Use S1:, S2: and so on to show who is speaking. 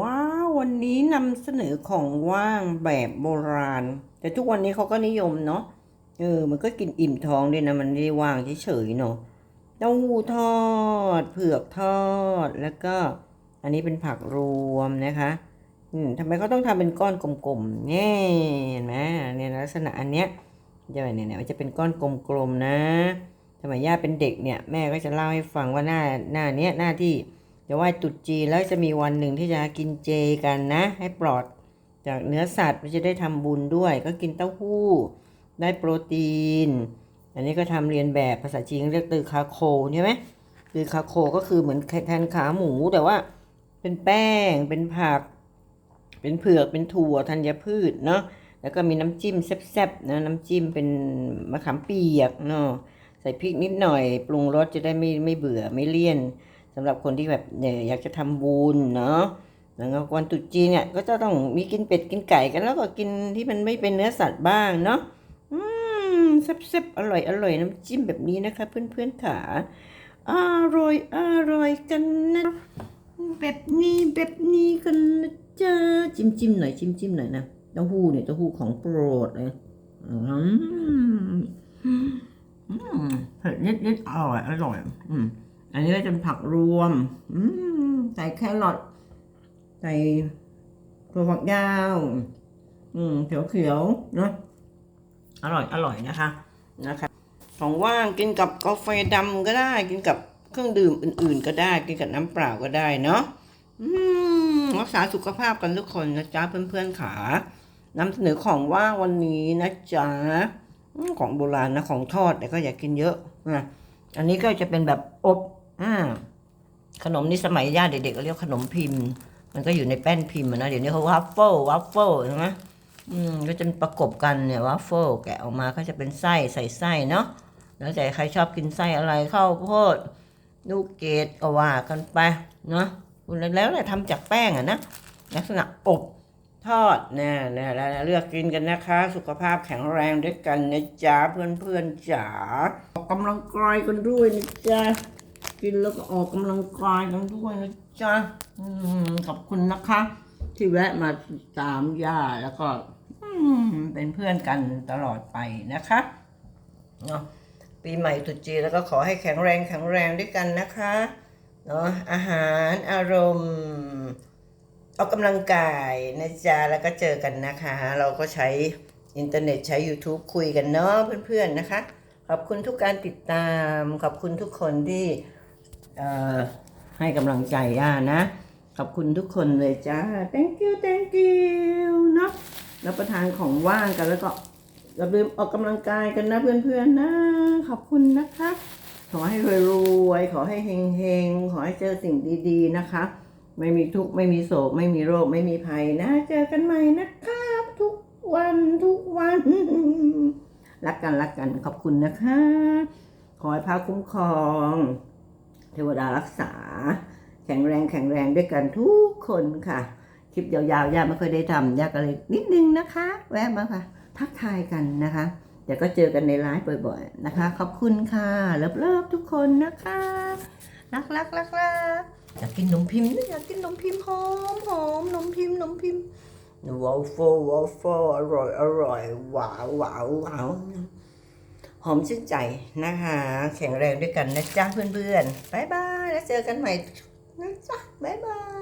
S1: ว้าววันนี้นำเสนอของว่างแบบโบราณ แต่ทุกวันนี้เขาก็นิยมเนาะเออ มันก็กินอิ่มท้องด้วยนะ มันไม่ได้ว่างเฉยๆเนาะเต้าหู้ทอด เผือกทอดแล้วก็ อันนี้เป็นผักรวมนะคะอืมทำไมเขาต้องทำเป็นก้อนกลมๆเนี่ยเห็นไหมเนี่ยลักษณะอันเนี้ยจะเนี่ยเนี่ยมันจะเป็นก้อนกลมๆนะสมัยย่าเป็นเด็กเนี่ย แม่ก็จะเล่าให้ฟังว่าหน้าหน้าเนี้ยหน้าที่ จะไหว้ตรุษจีนแล้วจะมีวันหนึ่งที่จะกินเจกันนะ ให้ปลอดจากเนื้อสัตว์จะได้ทำบุญด้วย ก็กินเต้าหู้ ได้โปรตีน อันนี้ก็ทำเรียนแบบภาษาจีนเรียกตือคาโคใช่ไหมตือคาโคก็คือเหมือนแทนขาหมูแต่ว่า เป็นแป้งเป็นผัก เป็นเผือกเป็นถั่วธัญพืชเนาะแล้วก็มีน้ำจิ้มแซ่บๆนะน้ำจิ้มเป็นมะขามเปียกเนาะใส่พริกนิดหน่อย ปรุงรสจะได้ไม่ไม่เบื่อไม่เลี่ยน สำหรับคนที่แบบเนี่ยอยากจะทำบุญเนาะแล้วก็วันตรุษจีนเนี่ยก็จะต้องมีกินเป็ดกินไก่กันแล้วก็กินที่มันไม่เป็นเนื้อสัตว์บ้างเนาะอืมแซ่บๆอร่อยอร่อยน้ำจิ้มแบบนี้นะคะเพื่อนๆขาอร่อยอร่อยกันนะแบบนี้แบบนี้กันนะจ๊ะจิ้มจิ้มหน่อยจิ้มจิ้มหน่อยนะเต้าหู้เนี่ยเต้าหู้ของโปรดเลยอืมอืมเผ็ดนิดๆอร่อยอร่อยอืม อันนี้ก็จะเป็นผักรวม อืมใส่แครอทใส่ถั่วฝักยาว อืมเขียวเขียวเนาะอร่อยอร่อยนะคะนะคะ ของว่างกินกับกาแฟดำก็ได้ กินกับเครื่องดื่มอื่น ๆ ก็ได้ กินกับน้ำเปล่าก็ได้เนาะรักษาสุขภาพกันทุกคนนะจ๊ะเพื่อนๆขานำเสนอของว่างวันนี้นะจ๊ะของโบราณนะของทอดแต่ก็อยากกินเยอะนะอันนี้ก็จะเป็นแบบอบ อ่าขนมนี่สมัยย่าเด็กๆเรียกขนมพิมพ์ มันก็อยู่ในแป้นพิมพ์นะเดี๋ยวนี้เขาวัฟเฟิลวัฟเฟิลใช่ไหมอืมก็จะประกบกันเนี่ยวัฟเฟิลแกะออกมาก็จะเป็นไส้ใส่ไส้เนาะแล้วแต่ใครชอบกินไส้อะไรข้าวโพดลูกเกดก็ว่ากันไปเนาะแล้วแต่ทำจากแป้งอะนะลักษณะอบทอดเนี่ยเนี่ยแล้วเลือกกินกันนะคะ สุขภาพแข็งแรงด้วยกันนะจ๊ะเพื่อนเพื่อนๆจ๋าออกกำลังกายกันด้วยนะจ๊ะ กินแล้วก็ออกกำลังกายกันด้วยนะจ๊ะอขอบคุณนะคะ ที่แวะมาตามย่าแล้วก็เป็นเพื่อนกันตลอดไปนะคะเนาะปีใหม่ตรุษจีนแล้วก็ขอให้แข็งแรงแข็งแรงด้วยกันนะคะเนาะอาหารอารมณ์ออกกำลังกายนะจ๊ะแล้วก็เจอกันนะคะ เราก็ใช้อินเทอร์เน็ตใช้ YouTube คุยกันเนาะเพื่อนๆนะคะ ขอบคุณทุกการติดตาม ขอบคุณทุกคนที่ ให้กำลังใจย่านะ ขอบคุณทุกคนเลยจ้า thank you thank you เนาะรับประทานของว่างกันแล้วก็อย่าลืมออกกำลังกายกันนะเพื่อนๆนะ ขอบคุณนะคะ ขอให้รวยๆ ขอให้เฮงๆ ขอให้เจอสิ่งดีๆนะคะ ไม่มีทุกข์ ไม่มีโศก ไม่มีโรค ไม่มีภัยนะ เจอกันใหม่นะครับ ทุกวันทุกวัน รักกันรักกันขอบคุณนะคะ ขอให้พระคุ้มครอง เทวดารักษา แข็งแรงแข็งแรงด้วยกันทุกคนค่ะ คลิปยาวๆย่าไม่ค่อยได้ทำย่าก็เลยนิดนึงนะคะ แวะมาค่ะ ทักทายกันนะคะเดี๋ยวก็เจอกันในไลฟ์บ่อยๆนะคะ ขอบคุณค่ะเลิฟๆทุกคนนะคะรักรักรักรักอยากกินนมพิมพ์อยากกินนมพิมพ์หอมหอมนมพิมพ์นมพิมพ์วอลโฟวอลโฟอร่อยอร่อยหวาวหวาวหวาว หอมชื่นใจนะคะ แข็งแรงด้วยกันนะจ๊ะเพื่อนๆบายบาย แล้วเจอกันใหม่นะจ๊ะบายบาย